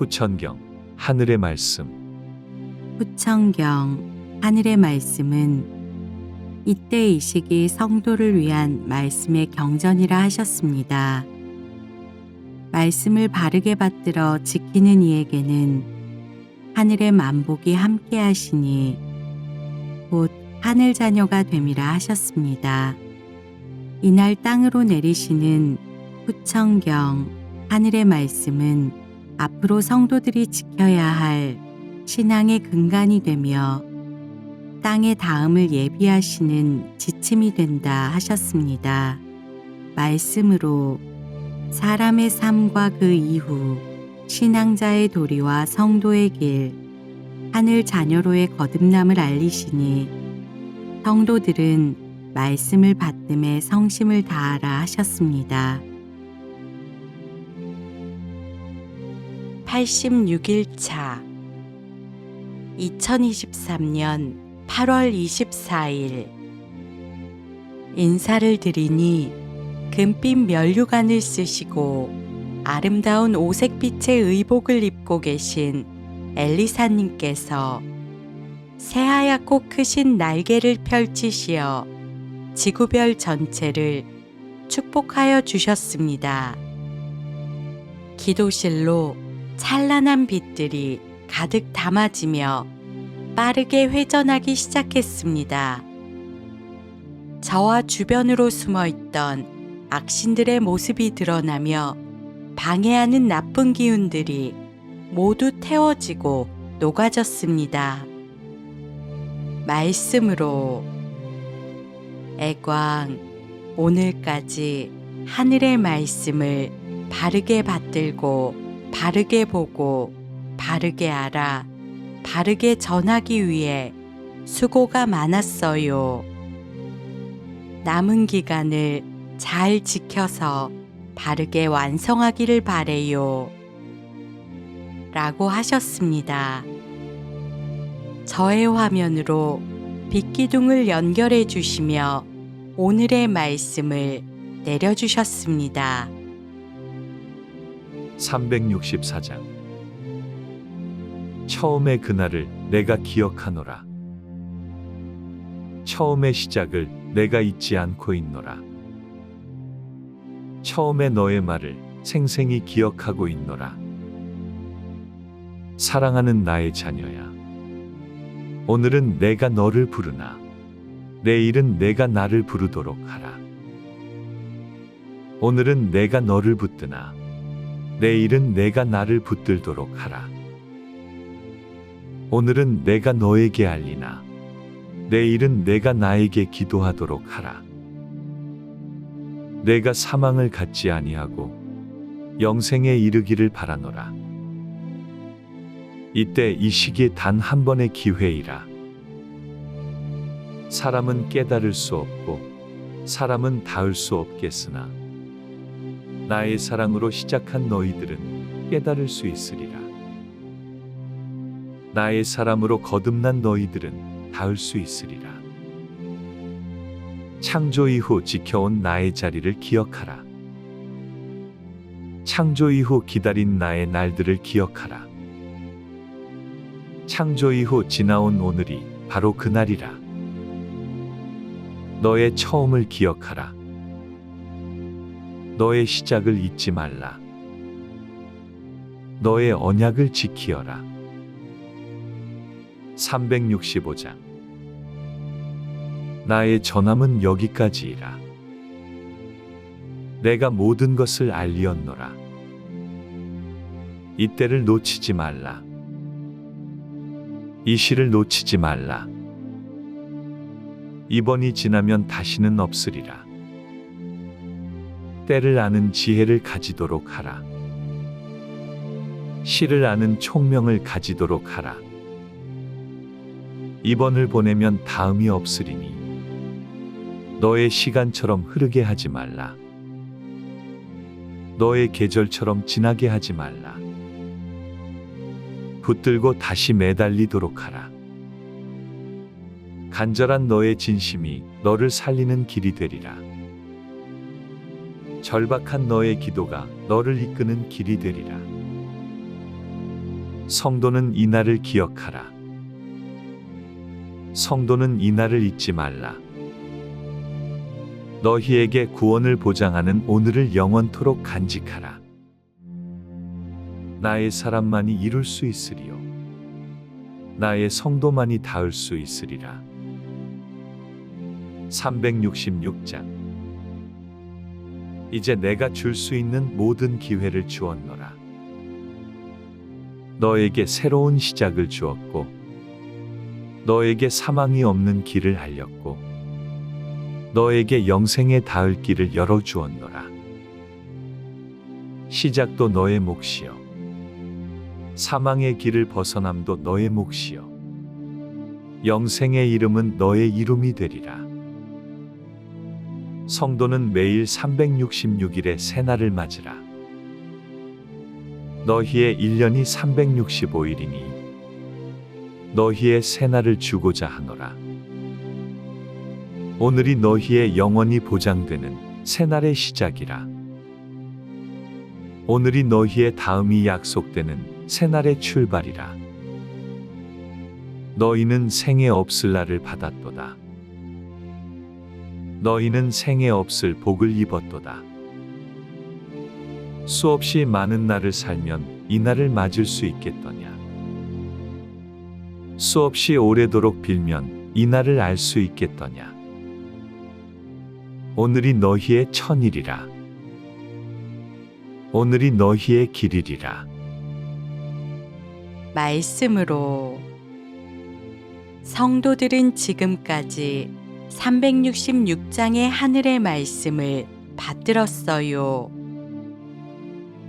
후천경 하늘의 말씀 후천경 하늘의 말씀은 이때 이 시기 성도를 위한 말씀의 경전이라 하셨습니다. 말씀을 바르게 받들어 지키는 이에게는 하늘의 만복이 함께 하시니 곧 하늘 자녀가 됨이라 하셨습니다. 이날 땅으로 내리시는 후천경 하늘의 말씀은 앞으로 성도들이 지켜야 할 신앙의 근간이 되며 땅의 다음을 예비하시는 지침이 된다 하셨습니다. 말씀으로 사람의 삶과 그 이후 신앙자의 도리와 성도의 길, 하늘 자녀로의 거듭남을 알리시니 성도들은 말씀을 받음에 성심을 다하라 하셨습니다. 86일 차 2023년 8월 24일 인사를 드리니 금빛 면류관을 쓰시고 아름다운 오색빛의 의복을 입고 계신 엘리사님께서 새하얗고 크신 날개를 펼치시어 지구별 전체를 축복하여 주셨습니다. 기도실로 찬란한 빛들이 가득 담아지며 빠르게 회전하기 시작했습니다. 저와 주변으로 숨어 있던 악신들의 모습이 드러나며 방해하는 나쁜 기운들이 모두 태워지고 녹아졌습니다. 말씀으로 애광 오늘까지 하늘의 말씀을 바르게 받들고 바르게 보고 바르게 알아 바르게 전하기 위해 수고가 많았어요. 남은 기간을 잘 지켜서 바르게 완성하기를 바래요. 라고 하셨습니다. 저의 화면으로 빛기둥을 연결해 주시며 오늘의 말씀을 내려주셨습니다. 364장. 처음의 그날을 내가 기억하노라. 처음의 시작을 내가 잊지 않고 있노라. 처음에 너의 말을 생생히 기억하고 있노라. 사랑하는 나의 자녀야 오늘은 내가 너를 부르나 내일은 내가 나를 부르도록 하라. 오늘은 내가 너를 붙드나 내일은 내가 나를 붙들도록 하라. 오늘은 내가 너에게 알리나 내일은 내가 나에게 기도하도록 하라. 내가 사망을 갖지 아니하고 영생에 이르기를 바라노라. 이때 이 시기에 단 한 번의 기회이라. 사람은 깨달을 수 없고 사람은 닿을 수 없겠으나 나의 사랑으로 시작한 너희들은 깨달을 수 있으리라. 나의 사람으로 거듭난 너희들은 닿을 수 있으리라. 창조 이후 지켜온 나의 자리를 기억하라. 창조 이후 기다린 나의 날들을 기억하라. 창조 이후 지나온 오늘이 바로 그날이라. 너의 처음을 기억하라. 너의 시작을 잊지 말라. 너의 언약을 지키어라. 365장 나의 전함은 여기까지이라. 내가 모든 것을 알리었노라. 이때를 놓치지 말라. 이 시를 놓치지 말라. 이번이 지나면 다시는 없으리라. 때를 아는 지혜를 가지도록 하라. 시를 아는 총명을 가지도록 하라. 이번을 보내면 다음이 없으리니 너의 시간처럼 흐르게 하지 말라. 너의 계절처럼 지나게 하지 말라. 붙들고 다시 매달리도록 하라. 간절한 너의 진심이 너를 살리는 길이 되리라. 절박한 너의 기도가 너를 이끄는 길이 되리라. 성도는 이 날을 기억하라. 성도는 이 날을 잊지 말라. 너희에게 구원을 보장하는 오늘을 영원토록 간직하라. 나의 사람만이 이룰 수 있으리요. 나의 성도만이 닿을 수 있으리라. 366장 이제 내가 줄 수 있는 모든 기회를 주었노라. 너에게 새로운 시작을 주었고, 너에게 사망이 없는 길을 알렸고, 너에게 영생에 닿을 길을 열어주었노라. 시작도 너의 몫이요. 사망의 길을 벗어남도 너의 몫이요. 영생의 이름은 너의 이름이 되리라. 성도는 매일 366일의 새날을 맞으라. 너희의 1년이 365일이니 너희의 새날을 주고자 하노라. 오늘이 너희의 영원히 보장되는 새날의 시작이라. 오늘이 너희의 다음이 약속되는 새날의 출발이라. 너희는 생에 없을 날을 받았도다. 너희는 생에 없을 복을 입었도다. 수없이 많은 날을 살면 이 날을 맞을 수 있겠더냐. 수없이 오래도록 빌면 이 날을 알 수 있겠더냐. 오늘이 너희의 천일이라. 오늘이 너희의 길이리라. 말씀으로 성도들은 지금까지 366장의 하늘의 말씀을 받들었어요.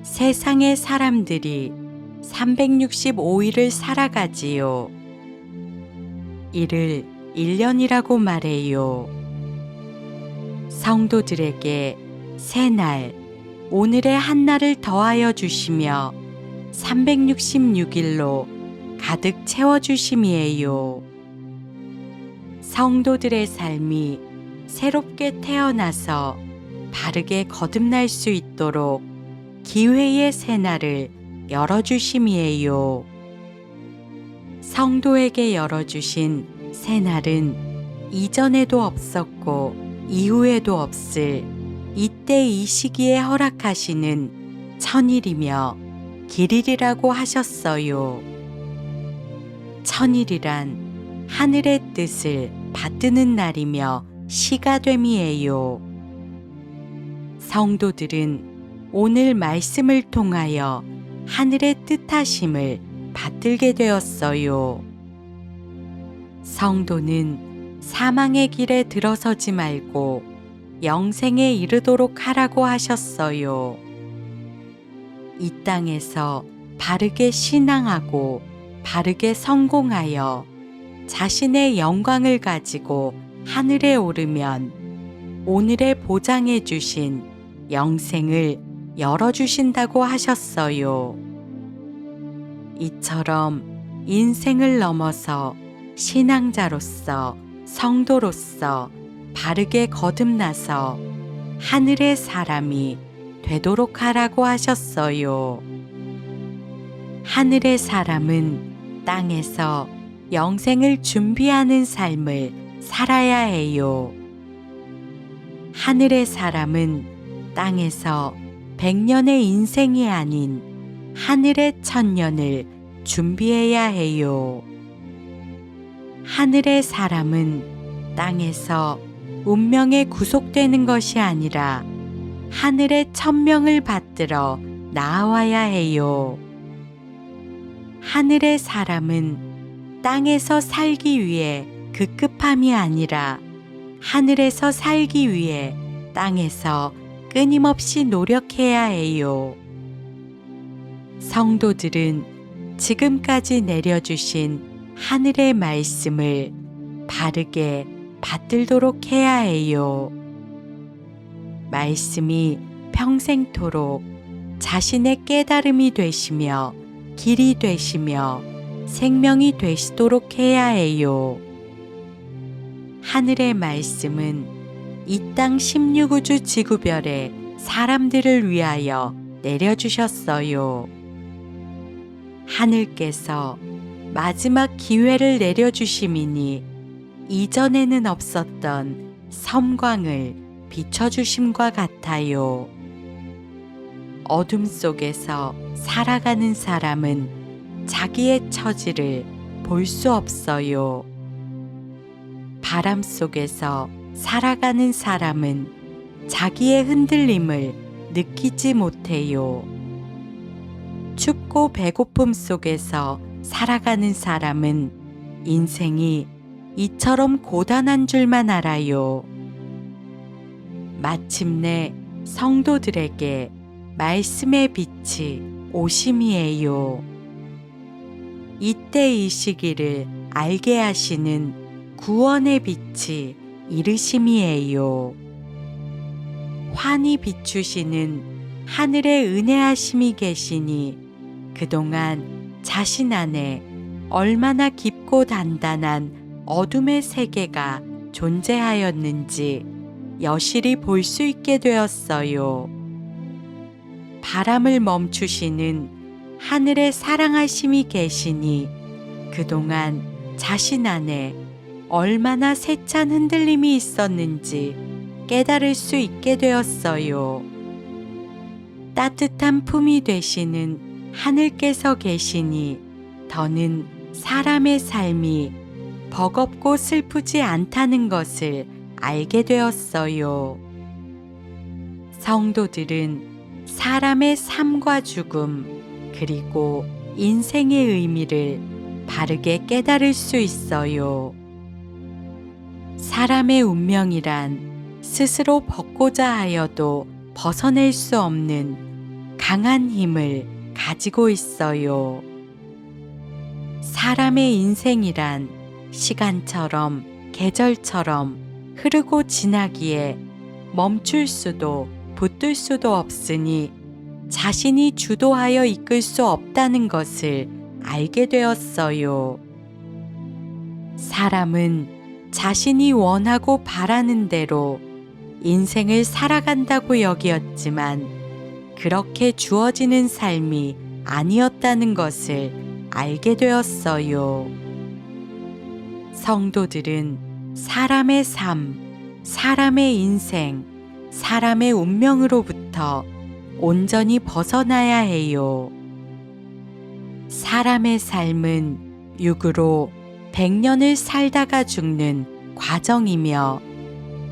세상의 사람들이 365일을 살아가지요. 이를 1년이라고 말해요. 성도들에게 새날, 오늘의 한날을 더하여 주시며 366일로 가득 채워 주심이에요. 성도들의 삶이 새롭게 태어나서 바르게 거듭날 수 있도록 기회의 새날을 열어주심이에요. 성도에게 열어주신 새날은 이전에도 없었고 이후에도 없을 이때 이 시기에 허락하시는 천일이며 길일이라고 하셨어요. 천일이란 하늘의 뜻을 받드는 날이며 시가 됨이에요. 성도들은 오늘 말씀을 통하여 하늘의 뜻하심을 받들게 되었어요. 성도는 사망의 길에 들어서지 말고 영생에 이르도록 하라고 하셨어요. 이 땅에서 바르게 신앙하고 바르게 성공하여 자신의 영광을 가지고 하늘에 오르면 오늘의 보장해 주신 영생을 열어주신다고 하셨어요. 이처럼 인생을 넘어서 신앙자로서 성도로서 바르게 거듭나서 하늘의 사람이 되도록 하라고 하셨어요. 하늘의 사람은 땅에서 영생을 준비하는 삶을 살아야 해요. 하늘의 사람은 땅에서 백년의 인생이 아닌 하늘의 천년을 준비해야 해요. 하늘의 사람은 땅에서 운명에 구속되는 것이 아니라 하늘의 천명을 받들어 나아와야 해요. 하늘의 사람은 땅에서 살기 위해 급급함이 아니라 하늘에서 살기 위해 땅에서 끊임없이 노력해야 해요. 성도들은 지금까지 내려주신 하늘의 말씀을 바르게 받들도록 해야 해요. 말씀이 평생토록 자신의 깨달음이 되시며 길이 되시며 생명이 되시도록 해야 해요. 하늘의 말씀은 이 땅 16우주 지구별의 사람들을 위하여 내려주셨어요. 하늘께서 마지막 기회를 내려주심이니 이전에는 없었던 섬광을 비춰주심과 같아요. 어둠 속에서 살아가는 사람은 자기의 처지를 볼 수 없어요. 바람 속에서 살아가는 사람은 자기의 흔들림을 느끼지 못해요. 춥고 배고픔 속에서 살아가는 사람은 인생이 이처럼 고단한 줄만 알아요. 마침내 성도들에게 말씀의 빛이 오심이에요. 이때 이 시기를 알게 하시는 구원의 빛이 이르심이에요. 환히 비추시는 하늘의 은혜하심이 계시니 그동안 자신 안에 얼마나 깊고 단단한 어둠의 세계가 존재하였는지 여실히 볼 수 있게 되었어요. 바람을 멈추시는 하늘의 사랑하심이 계시니 그동안 자신 안에 얼마나 세찬 흔들림이 있었는지 깨달을 수 있게 되었어요. 따뜻한 품이 되시는 하늘께서 계시니 더는 사람의 삶이 버겁고 슬프지 않다는 것을 알게 되었어요. 성도들은 사람의 삶과 죽음, 그리고 인생의 의미를 바르게 깨달을 수 있어요. 사람의 운명이란 스스로 벗고자 하여도 벗어낼 수 없는 강한 힘을 가지고 있어요. 사람의 인생이란 시간처럼 계절처럼 흐르고 지나기에 멈출 수도 붙들 수도 없으니 자신이 주도하여 이끌 수 없다는 것을 알게 되었어요. 사람은 자신이 원하고 바라는 대로 인생을 살아간다고 여기었지만 그렇게 주어지는 삶이 아니었다는 것을 알게 되었어요. 성도들은 사람의 삶, 사람의 인생, 사람의 운명으로부터 온전히 벗어나야 해요. 사람의 삶은 육으로 백년을 살다가 죽는 과정이며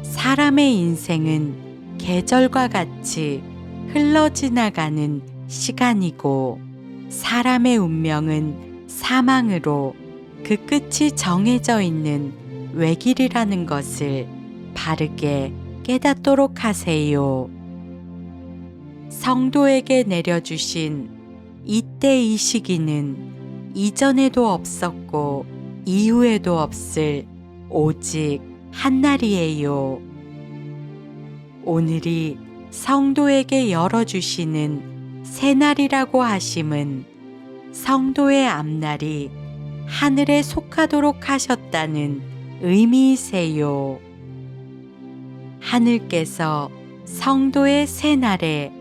사람의 인생은 계절과 같이 흘러 지나가는 시간이고 사람의 운명은 사망으로 그 끝이 정해져 있는 외길이라는 것을 바르게 깨닫도록 하세요. 성도에게 내려주신 이때 이 시기는 이전에도 없었고 이후에도 없을 오직 한날이에요. 오늘이 성도에게 열어주시는 새날이라고 하심은 성도의 앞날이 하늘에 속하도록 하셨다는 의미이세요. 하늘께서 성도의 새날에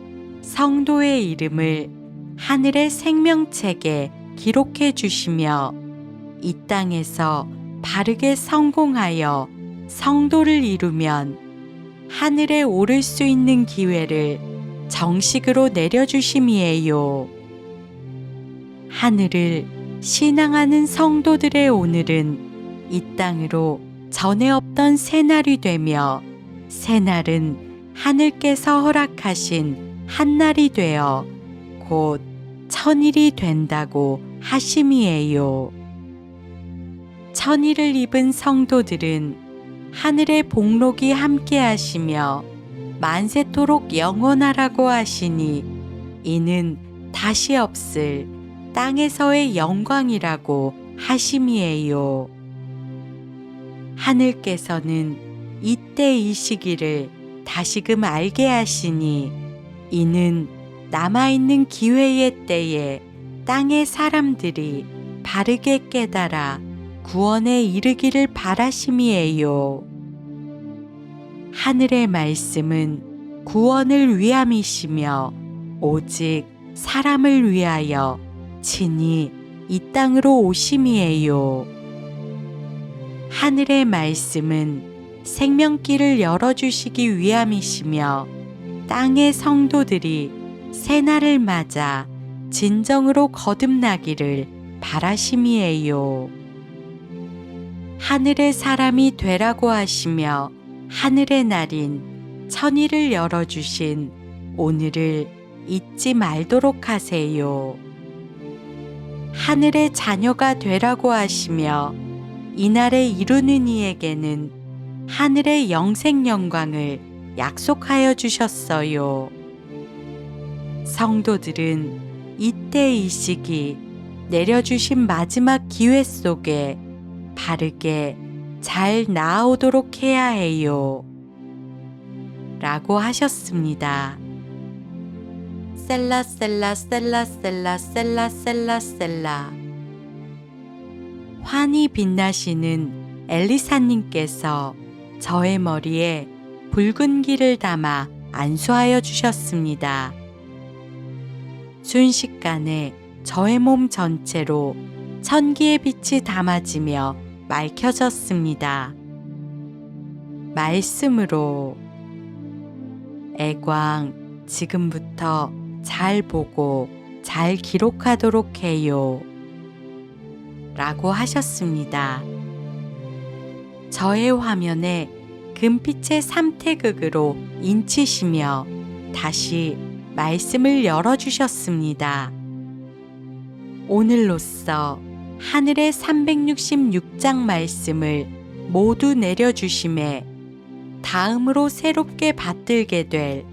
성도의 이름을 하늘의 생명책에 기록해 주시며 이 땅에서 바르게 성공하여 성도를 이루면 하늘에 오를 수 있는 기회를 정식으로 내려주심이에요. 하늘을 신앙하는 성도들의 오늘은 이 땅으로 전에 없던 새날이 되며 새날은 하늘께서 허락하신 한날이 되어 곧 천일이 된다고 하심이에요. 천일을 입은 성도들은 하늘의 복록이 함께 하시며 만세토록 영원하라고 하시니 이는 다시 없을 땅에서의 영광이라고 하심이에요. 하늘께서는 이때 이 시기를 다시금 알게 하시니 이는 남아있는 기회의 때에 땅의 사람들이 바르게 깨달아 구원에 이르기를 바라심이에요. 하늘의 말씀은 구원을 위함이시며 오직 사람을 위하여 친히 이 땅으로 오심이에요. 하늘의 말씀은 생명길을 열어주시기 위함이시며 땅의 성도들이 새날을 맞아 진정으로 거듭나기를 바라심이에요. 하늘의 사람이 되라고 하시며 하늘의 날인 천일을 열어주신 오늘을 잊지 말도록 하세요. 하늘의 자녀가 되라고 하시며 이날에 이루는 이에게는 하늘의 영생 영광을 약속하여 주셨어요. 성도들은 이때 이 시기 내려주신 마지막 기회 속에 바르게 잘 나아오도록 해야 해요. 라고 하셨습니다. 셀라 셀라 셀라 셀라 셀라 셀라 셀라 환히 빛나시는 엘리사님께서 저의 머리에 붉은 기를 담아 안수하여 주셨습니다. 순식간에 저의 몸 전체로 천기의 빛이 담아지며 맑혀졌습니다. 말씀으로 애광 지금부터 잘 보고 잘 기록하도록 해요. 라고 하셨습니다. 저의 화면에 금빛의 삼태극으로 인치시며 다시 말씀을 열어주셨습니다. 오늘로써 하늘의 366장 말씀을 모두 내려주심에 다음으로 새롭게 받들게 될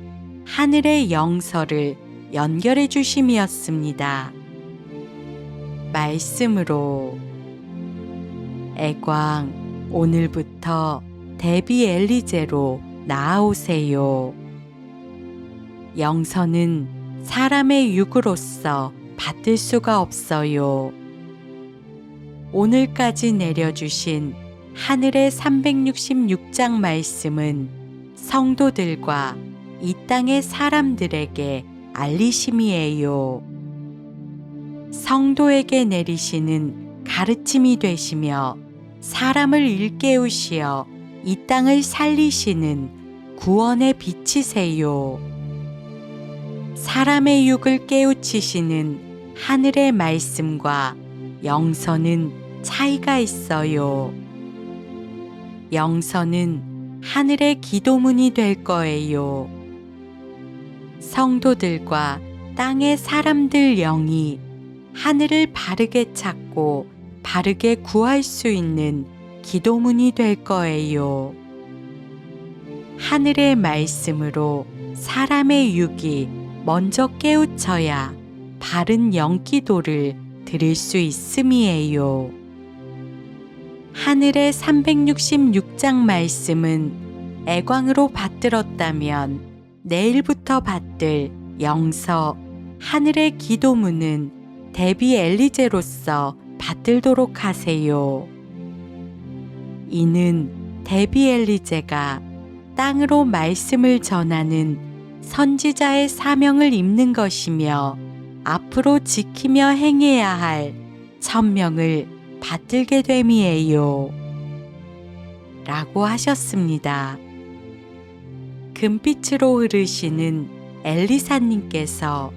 하늘의 영서를 연결해 주심이었습니다. 말씀으로 애광 오늘부터 데비 엘리제로 나아오세요. 영서는 사람의 육으로서 받들 수가 없어요. 오늘까지 내려주신 하늘의 366장 말씀은 성도들과 이 땅의 사람들에게 알리심이에요. 성도에게 내리시는 가르침이 되시며 사람을 일깨우시어 이 땅을 살리시는 구원의 빛이세요. 사람의 육을 깨우치시는 하늘의 말씀과 영서는 차이가 있어요. 영서는 하늘의 기도문이 될 거예요. 성도들과 땅의 사람들 영이 하늘을 바르게 찾고 바르게 구할 수 있는 기도문이 될 거예요. 하늘의 말씀으로 사람의 육이 먼저 깨우쳐야 바른 영기도를 드릴 수 있음이에요. 하늘의 366장 말씀은 애광으로 받들었다면 내일부터 받들 영서 하늘의 기도문은 데비 엘리제로서 받들도록 하세요. 이는 데비 엘리제가 땅으로 말씀을 전하는 선지자의 사명을 입는 것이며 앞으로 지키며 행해야 할 천명을 받들게 됨이에요. 라고 하셨습니다. 금빛으로 흐르시는 엘리사님께서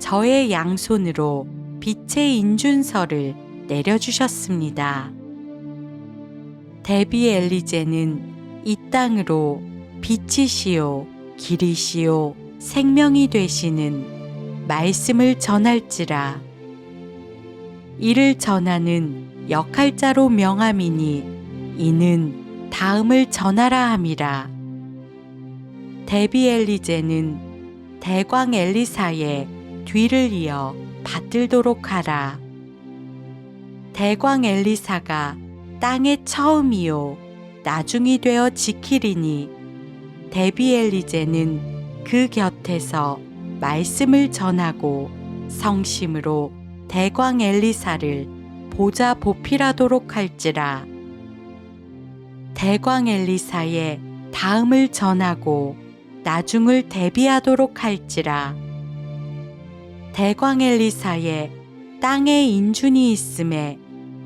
저의 양손으로 빛의 인준서를 내려주셨습니다. 데비 엘리제는 이 땅으로 빛이시요, 길이시요, 생명이 되시는 말씀을 전할지라. 이를 전하는 역할자로 명함이니 이는 다음을 전하라 함이라. 데비 엘리제는 대광 엘리사의 뒤를 이어 받들도록 하라. 대광 엘리사가 땅의 처음이요 나중이 되어 지키리니 데비 엘리제는 그 곁에서 말씀을 전하고 성심으로 대광 엘리사를 보자 보필하도록 할지라. 대광 엘리사의 다음을 전하고 나중을 대비하도록 할지라. 대광 엘리사의 땅에 인준이 있음에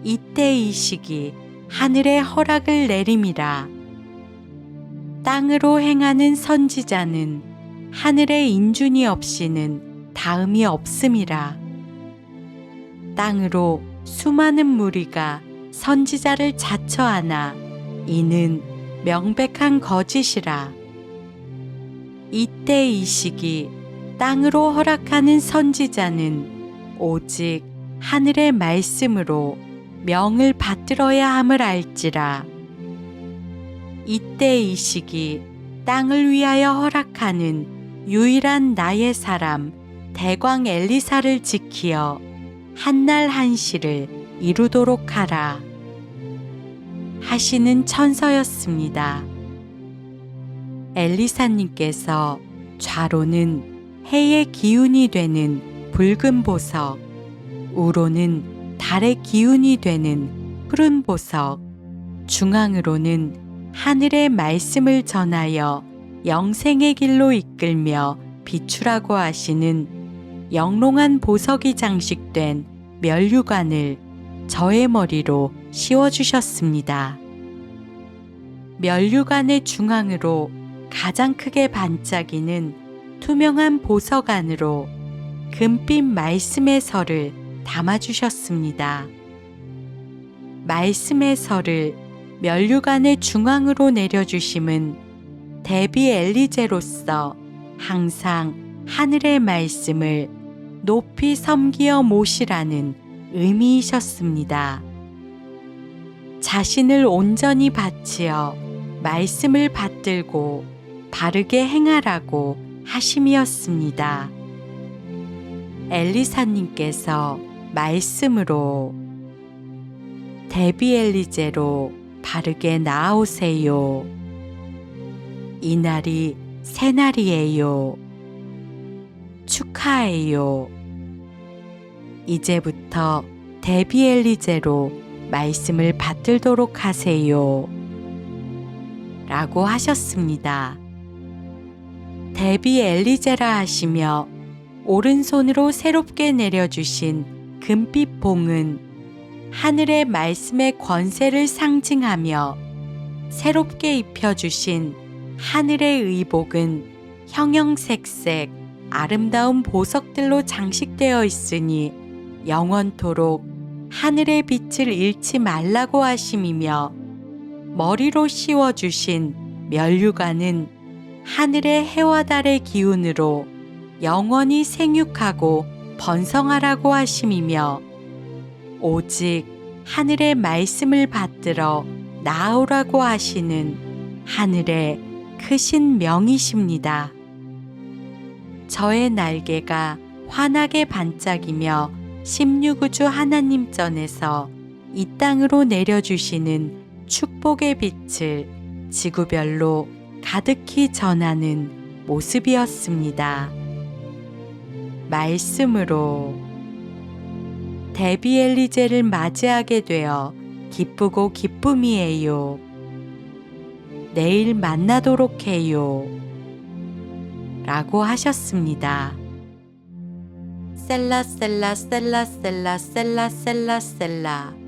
이때 이 시기 하늘의 허락을 내림이라. 땅으로 행하는 선지자는 하늘의 인준이 없이는 다음이 없음이라. 땅으로 수많은 무리가 선지자를 자처하나 이는 명백한 거짓이라. 이때 이 시기 땅으로 허락하는 선지자는 오직 하늘의 말씀으로 명을 받들어야 함을 알지라. 이때 이 시기 땅을 위하여 허락하는 유일한 나의 사람 대광 엘리사를 지키어 한날 한시를 이루도록 하라. 하시는 천서였습니다. 엘리사님께서 좌로는 해의 기운이 되는 붉은 보석, 우로는 달의 기운이 되는 푸른 보석, 중앙으로는 하늘의 말씀을 전하여 영생의 길로 이끌며 비추라고 하시는 영롱한 보석이 장식된 멸류관을 저의 머리로 씌워주셨습니다. 멸류관의 중앙으로 가장 크게 반짝이는 투명한 보석 안으로 금빛 말씀의 설을 담아주셨습니다. 말씀의 설을 멸류관의 중앙으로 내려주심은 대비 엘리제로서 항상 하늘의 말씀을 높이 섬기어 모시라는 의미이셨습니다. 자신을 온전히 바치어 말씀을 받들고 바르게 행하라고 하심이었습니다. 엘리사님께서 말씀으로 데비 엘리제로 바르게 나아오세요. 이날이 새날이에요. 축하해요. 이제부터 데비 엘리제로 말씀을 받들도록 하세요. 라고 하셨습니다. 데비 엘리제라 하시며 오른손으로 새롭게 내려주신 금빛 봉은 하늘의 말씀의 권세를 상징하며 새롭게 입혀주신 하늘의 의복은 형형색색 아름다운 보석들로 장식되어 있으니 영원토록 하늘의 빛을 잃지 말라고 하심이며 머리로 씌워주신 멸류관은 하늘의 해와 달의 기운으로 영원히 생육하고 번성하라고 하심이며 오직 하늘의 말씀을 받들어 나오라고 하시는 하늘의 크신 명이십니다. 저의 날개가 환하게 반짝이며 십육우주 하나님 전에서 이 땅으로 내려주시는 축복의 빛을 지구별로 가득히 전하는 모습이었습니다. 말씀으로 데비 엘리제를 맞이하게 되어 기쁘고 기쁨이에요. 내일 만나도록 해요. 라고 하셨습니다. 셀라 셀라 셀라 셀라 셀라 셀라 셀라